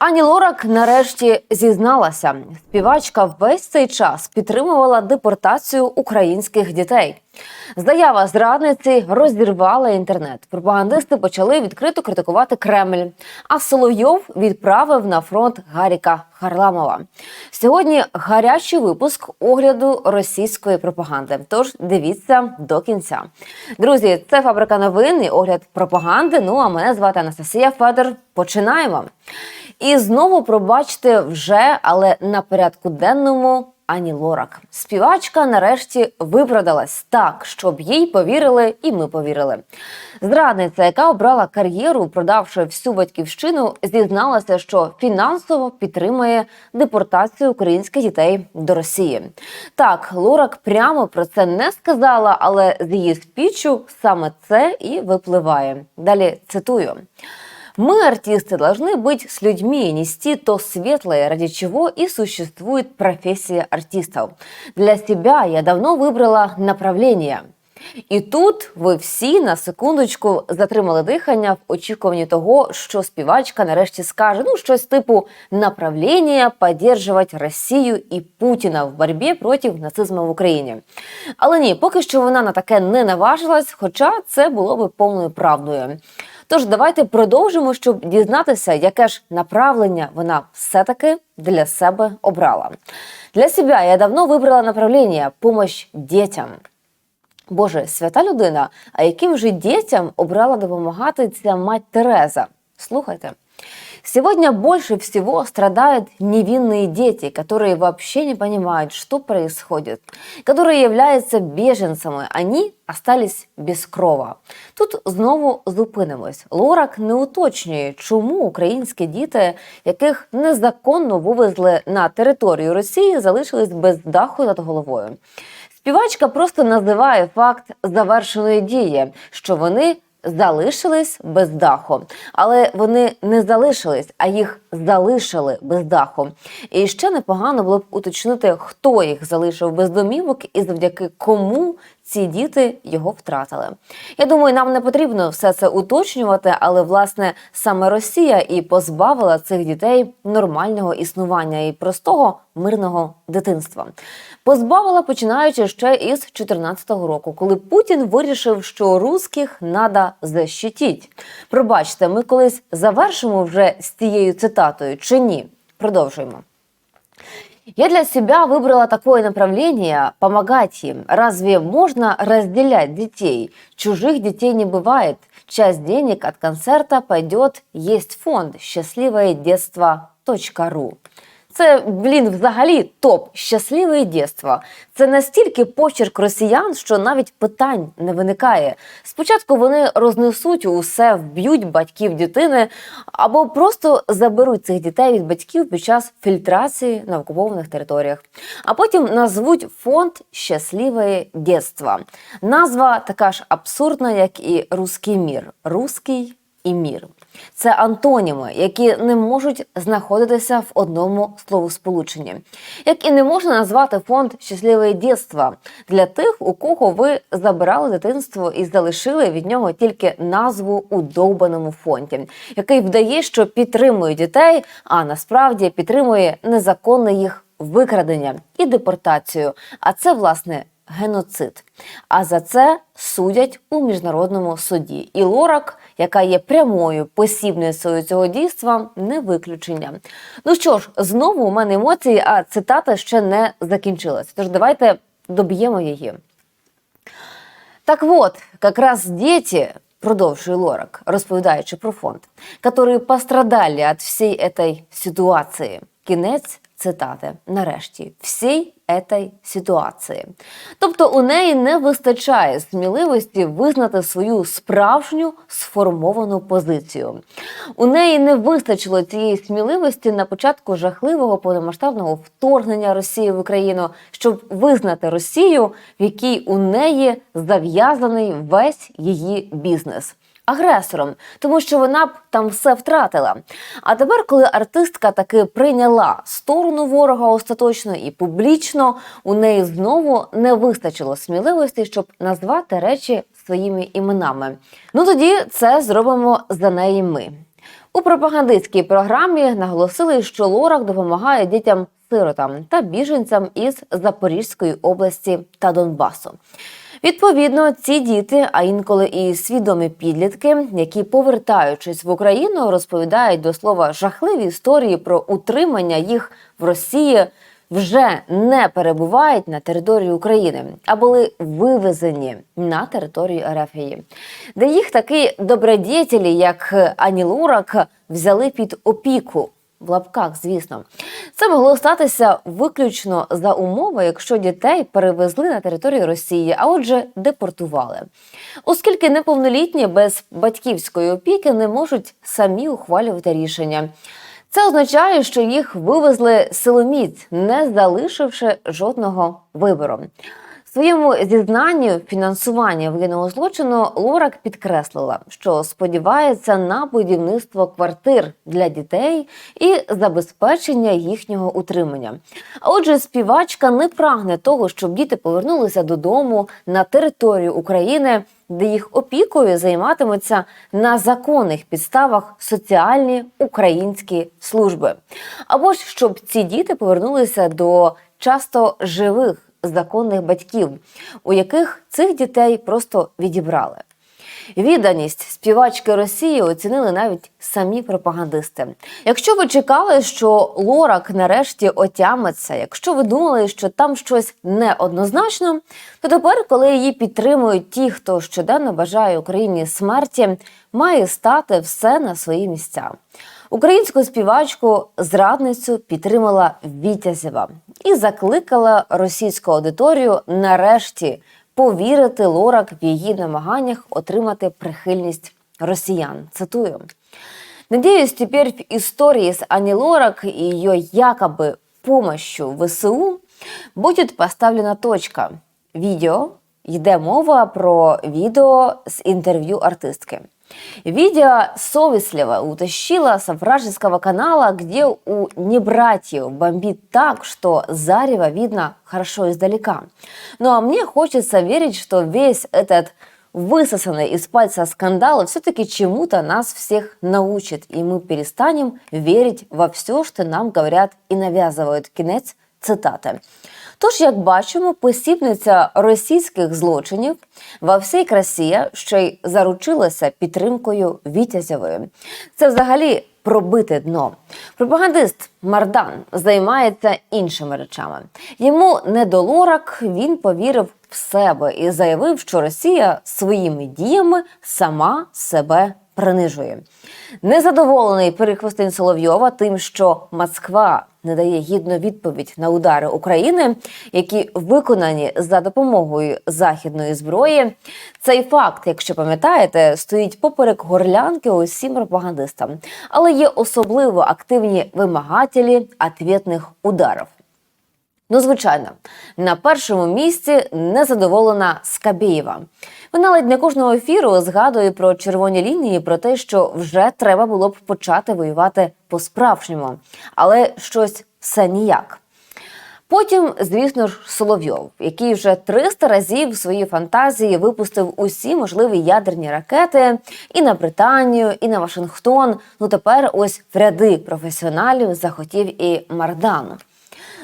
Ані Лорак нарешті зізналася. Співачка весь цей час підтримувала депортацію українських дітей. Заява зрадниці розірвала інтернет. Пропагандисти почали відкрито критикувати Кремль. А Соловйов відправив на фронт Гаріка Харламова. Сьогодні гарячий випуск огляду російської пропаганди. Тож дивіться до кінця. Друзі, це фабрика новин і огляд пропаганди. Ну а мене звати Анастасія Федор. Починаємо. І знову пробачте вже, але на порядку денному. Ані Лорак, співачка, нарешті виправдалась так, щоб їй повірили, і ми повірили. Зрадниця, яка обрала кар'єру, продавши всю батьківщину, зізналася, що фінансово підтримує депортацію українських дітей до Росії. Так, Лорак прямо про це не сказала, але з її спічу саме це і випливає. Далі цитую. Мы, артисты, должны быть с людьми и нести то светлое, ради чего и существует профессия артистов. Для себя я давно выбрала направление. І тут ви всі на секундочку затримали дихання в очікуванні того, що співачка нарешті скаже ну щось типу направлення поддержувати Росію і Путіна в боротьбі проти нацизму в Україні. Але ні, поки що вона на таке не наважилась, хоча це було би повною правдою. Тож давайте продовжимо, щоб дізнатися, яке ж направлення вона все-таки для себе обрала. Для себе я давно вибрала направлення помощь дітям. Боже, свята людина, а яким же дітям обрала допомагати ця мать Тереза? Слухайте. Сегодня больше всего страдают невинные дети, которые вообще не понимают, что происходит, которые являются беженцами. Они остались без крова. Тут знову зупинимось. Лорак не уточнює, чому українські діти, яких незаконно вивезли на територію Росії, залишились без даху над головою. Співачка просто називає факт завершеної дії, що вони залишились без даху, але вони не залишились, а їх залишили без даху. І ще непогано було б уточнити, хто їх залишив без домівок і завдяки кому ці діти його втратили. Я думаю, нам не потрібно все це уточнювати, але власне саме Росія і позбавила цих дітей нормального існування і простого мирного дитинства. Позбавила починаючи ще із 2014 року, коли Путін вирішив, що русських надо защитіть. Пробачте, ми колись завершимо вже з цією цитатою чи ні? Продовжуємо. Я для себя выбрала такое направление – помогать им. Разве можно разделять детей? Чужих детей не бывает. Часть денег от концерта пойдет есть фонд «Счастливое детство.ру». Це, блін, взагалі топ щасливе дєство. Це настільки почерк росіян, що навіть питань не виникає. Спочатку вони рознесуть усе, вб'ють батьків дитини або просто заберуть цих дітей від батьків під час фільтрації на окупованих територіях. А потім назвуть фонд Щасливе дєство. Назва така ж абсурдна, як і руський мір. Руський і мір. Це антоніми, які не можуть знаходитися в одному словосполученні. Як і не можна назвати фонд щасливе дєтство для тих, у кого ви забирали дитинство і залишили від нього тільки назву у довбаному фонді, який вдає, що підтримує дітей, а насправді підтримує незаконне їх викрадення і депортацію. А це власне геноцид. А за це судять у міжнародному суді. І Лорак, яка є прямою посібницею цього дійства, не виключення. Ну що ж, знову у мене емоції, а цитата ще не закінчилась. Тож давайте доб'ємо її. Так от, якраз діти, продовжує Лорак, розповідаючи про фонд, які пострадали від всієї ситуації. Кінець цитати. Нарешті всій етай ситуації. Тобто у неї не вистачає сміливості визнати свою справжню сформовану позицію. У неї не вистачило цієї сміливості на початку жахливого повномасштабного вторгнення Росії в Україну, щоб визнати Росію, в якій у неї зав'язаний весь її бізнес агресором, тому що вона б там все втратила. А тепер, коли артистка таки прийняла сторону ворога остаточно і публічно, у неї знову не вистачило сміливості, щоб назвати речі своїми іменами. Ну тоді це зробимо за неї ми. У пропагандистській програмі наголосили, що Лорак допомагає дітям сиротам та біженцям із Запорізької області та Донбасу. Відповідно, ці діти, а інколи і свідомі підлітки, які, повертаючись в Україну, розповідають до слова жахливі історії про утримання їх в Росії, вже не перебувають на території України, а були вивезені на територію Ерефії, де їх такі добродетелі, як Ані Лурак, взяли під опіку. В лапках, звісно, це могло статися виключно за умови, якщо дітей перевезли на територію Росії, а отже, депортували. Оскільки неповнолітні без батьківської опіки не можуть самі ухвалювати рішення. Це означає, що їх вивезли силоміць, не залишивши жодного вибору. Своєму зізнанні в фінансуванні воєнного злочину Лорак підкреслила, що сподівається на будівництво квартир для дітей і забезпечення їхнього утримання. А отже, співачка не прагне того, щоб діти повернулися додому на територію України, де їх опікою займатимуться на законних підставах соціальні українські служби, або ж щоб ці діти повернулися до часто живих законних батьків, у яких цих дітей просто відібрали. Відданість співачки Росії оцінили навіть самі пропагандисти. Якщо ви чекали, що Лорак нарешті отямиться, якщо ви думали, що там щось неоднозначно, то тепер, коли її підтримують ті, хто щоденно бажає Україні смерті, має стати все на свої місця. Українську співачку зрадницю підтримала Вітязєва і закликала російську аудиторію нарешті повірити Лорак в її намаганнях отримати прихильність росіян. Цитую. Надеюсь, теперь в истории с Ани Лорак и ее якобы помощью ВСУ будет поставлена точка. Відео йде мова про відео з інтерв'ю артистки. Видео совестливо утащила с вражеского канала, где у небратьев бомбит так, что зарево видно хорошо издалека. Ну а мне хочется верить, что весь этот высосанный из пальца скандал все-таки чему-то нас всех научит, и мы перестанем верить во все, что нам говорят и навязывают. Кінець цитати. Тож, як бачимо, посібниця російських злочинів во всій красі ще й заручилася підтримкою Вітязєвої. Це взагалі пробите дно. Пропагандист Мардан займається іншими речами. Йому не до лорак, він повірив в себе і заявив, що Росія своїми діями сама себе принижує. Незадоволений Перехвостин Соловйова тим, що Москва не дає гідну відповідь на удари України, які виконані за допомогою західної зброї. Цей факт, якщо пам'ятаєте, стоїть поперек горлянки усім пропагандистам, але є особливо активні вимагателі ответних ударів. Ну, звичайно, на першому місці незадоволена Скабєєва. Вона ледь не кожного ефіру згадує про червоні лінії, про те, що вже треба було б почати воювати по-справжньому, але щось все ніяк. Потім, звісно ж, Соловйов, який вже 300 разів в своїй фантазії випустив усі можливі ядерні ракети і на Британію, і на Вашингтон. Ну тепер ось в ряди професіоналів захотів і Мардан.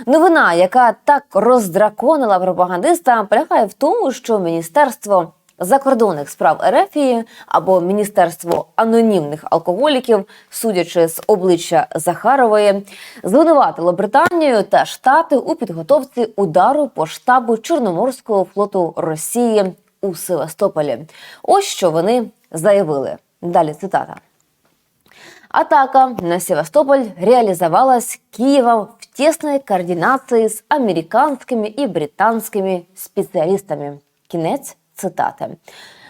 Новина, яка так роздраконила пропагандиста, полягає в тому, що міністерство закордонних справ Ерефії або міністерство анонімних алкоголіків, судячи з обличчя Захарової, звинуватило Британію та Штати у підготовці удару по штабу Чорноморського флоту Росії у Севастополі. Ось що вони заявили. Далі цитата. Атака на Севастополь реализовалась Киевом в тесной координации с американскими и британскими спеціалістами. Кінець цитати.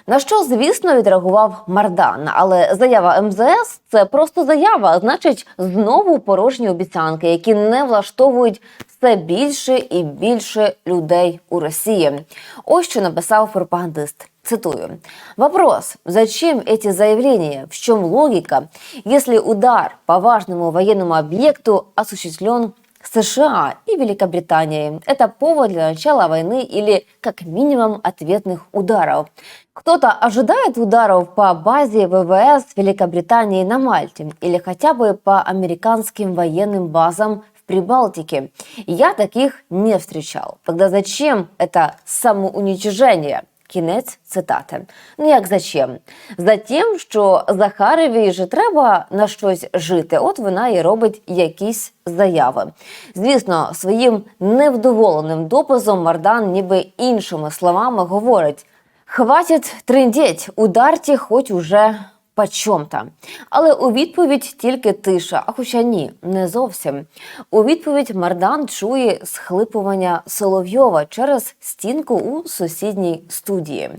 На що, звісно, відреагував Мардан. Але заява МЗС це просто заява, значить, знову порожні обіцянки, які не влаштовують все більше і більше людей у Росії. Ось що написав пропагандист. Цитую. Вопрос, зачем эти заявления, в чем логика, если удар по важному военному объекту осуществлен США и Великобритании. Это повод для начала войны или как минимум ответных ударов. Кто-то ожидает ударов по базе ВВС Великобритании на Мальте или хотя бы по американским военным базам в Прибалтике. Я таких не встречал. Тогда зачем это самоуничижение? Кінець цитати. Ну як зачем? Затім, що Захаровій же треба на щось жити. От вона і робить якісь заяви. Звісно, своїм невдоволеним дописом Мардан, ніби іншими словами, говорить: хватить триндіть, ударті, хоч уже по чом-то. Але у відповідь тільки тиша. А хоча ні, не зовсім. У відповідь Мардан чує схлипування Соловйова через стінку у сусідній студії.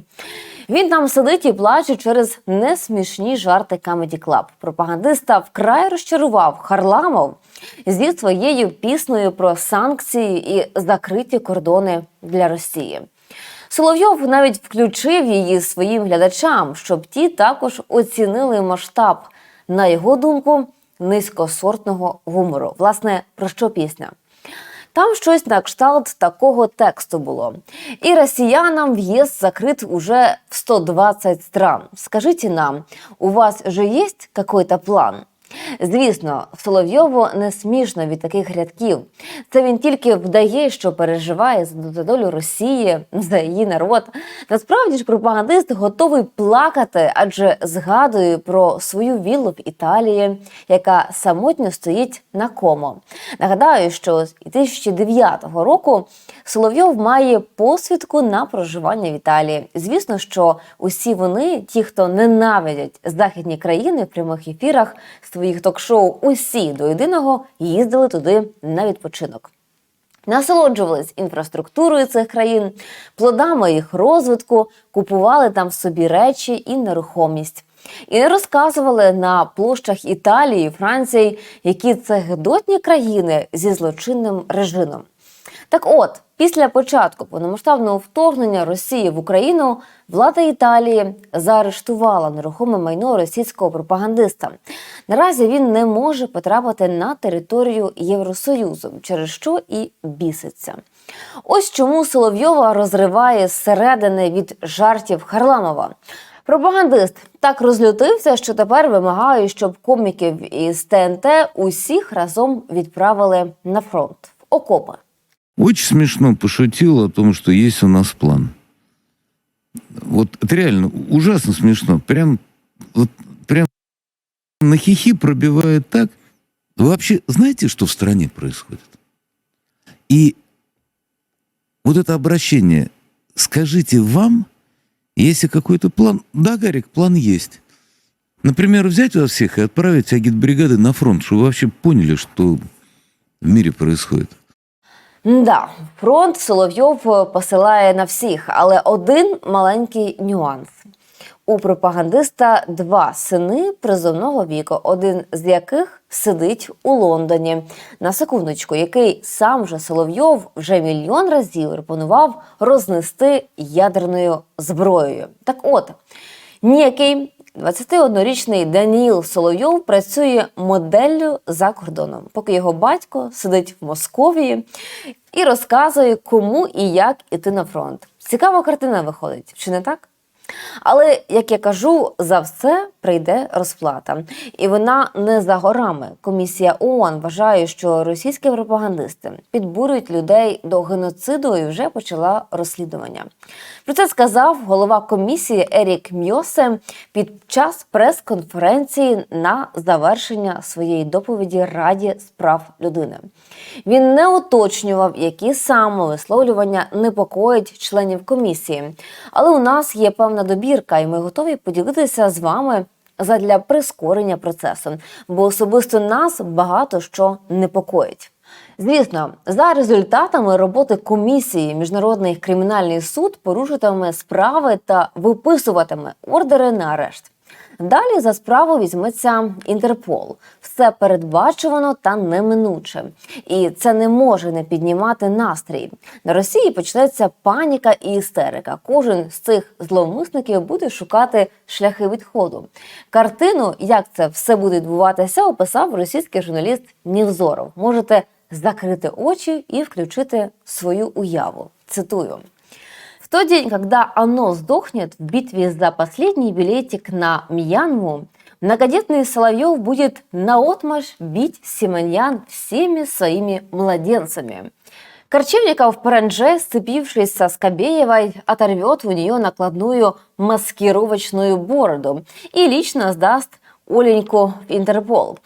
Він там сидить і плаче через несмішні жарти Comedy Club. Пропагандиста вкрай розчарував Харламов зі своєю піснею про санкції і закриті кордони для Росії. Соловйов навіть включив її своїм глядачам, щоб ті також оцінили масштаб, на його думку, низькосортного гумору. Власне, про що пісня? Там щось на кшталт такого тексту було. І росіянам в'їзд закрит уже в 120 стран. Скажіть нам, у вас же є якийсь план? Звісно, Соловйову не смішно від таких рядків. Це він тільки вдає, що переживає за долю Росії, за її народ. Насправді ж пропагандист готовий плакати, адже згадує про свою віллу в Італії, яка самотньо стоїть на комо. Нагадаю, що з 2009 року Соловйов має посвідку на проживання в Італії. Звісно, що усі вони, ті, хто ненавидять західні країни в прямих ефірах своїх ток-шоу, усі до єдиного їздили туди на відпочинок. Насолоджувались інфраструктурою цих країн, плодами їх розвитку, купували там собі речі і нерухомість. І розказували на площах Італії, Франції, які це гидотні країни зі злочинним режимом. Так от, після початку повномасштабного вторгнення Росії в Україну влада Італії заарештувала нерухоме майно російського пропагандиста. Наразі він не може потрапити на територію Євросоюзу, через що і біситься. Ось чому Соловйова розриває зсередини від жартів Харламова. Пропагандист так розлютився, що тепер вимагає, щоб коміків із ТНТ усіх разом відправили на фронт в окопи. Очень смешно пошутил о том, что есть у нас план. Вот это реально ужасно смешно. Прям, вот, прям на хихи пробивает так. Вы вообще знаете, что в стране происходит? И вот это обращение, скажите вам, если какой-то план... Да, Гарик, план есть. Например, взять вас всех и отправить агитбригады на фронт, чтобы вы вообще поняли, что в мире происходит. Да, фронт Соловйов посилає на всіх, але один маленький нюанс. У пропагандиста два сини призовного віку, один з яких сидить у Лондоні. На секундочку, який сам же Соловйов вже мільйон разів пропонував рознести ядерною зброєю. Так от, ніякий 21-річний Даніл Соловйов працює моделлю за кордоном, поки його батько сидить в Московії і розказує, кому і як іти на фронт. Цікава картина виходить, чи не так? Але як я кажу, за все прийде розплата, і вона не за горами. Комісія ООН вважає, що російські пропагандисти підбурюють людей до геноциду і вже почала розслідування. Про це сказав голова комісії Ерік Мьосе під час прес-конференції на завершення своєї доповіді Раді з прав людини. Він не уточнював, які саме висловлювання непокоїть членів комісії. Але у нас є певна добірка, і ми готові поділитися з вами задля прискорення процесу, бо особисто нас багато що непокоїть. Звісно, за результатами роботи комісії Міжнародний кримінальний суд порушитиме справи та виписуватиме ордери на арешт. Далі за справу візьметься Інтерпол. Все передбачувано та неминуче, і це не може не піднімати настрій. На Росії почнеться паніка і істерика. Кожен з цих зловмисників буде шукати шляхи відходу. Картину, як це все буде відбуватися, описав російський журналіст Нівзоров. Можете закрити очі і включити свою уяву. Цитую. В тот день, когда оно сдохнет в битве за последний билетик на Мьянму, многодетный Соловьев будет наотмашь бить Симоньян всеми своими младенцами. Корчевников Паранже, сцепившись со Скобеевой, оторвет у нее накладную маскировочную бороду и лично сдаст Оленьку в Интерпол.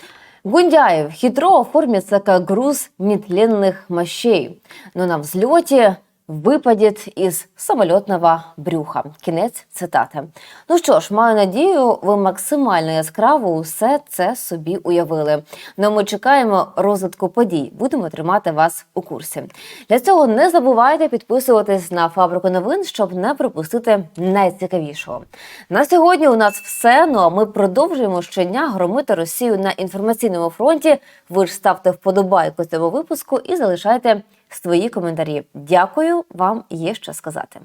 Гундяев хитро оформится как груз нетленных мощей, но на взлете випадет із самольотного брюха. Кінець цитати. Ну що ж, маю надію, ви максимально яскраво усе це собі уявили. Ну ми чекаємо розвитку подій. Будемо тримати вас у курсі. Для цього не забувайте підписуватись на фабрику новин, щоб не пропустити найцікавішого. На сьогодні у нас все. Ну а ми продовжуємо щодня громити Росію на інформаційному фронті. Ви ж ставте вподобайку цьому випуску і залишайте свої коментарі. Дякую, вам є що сказати.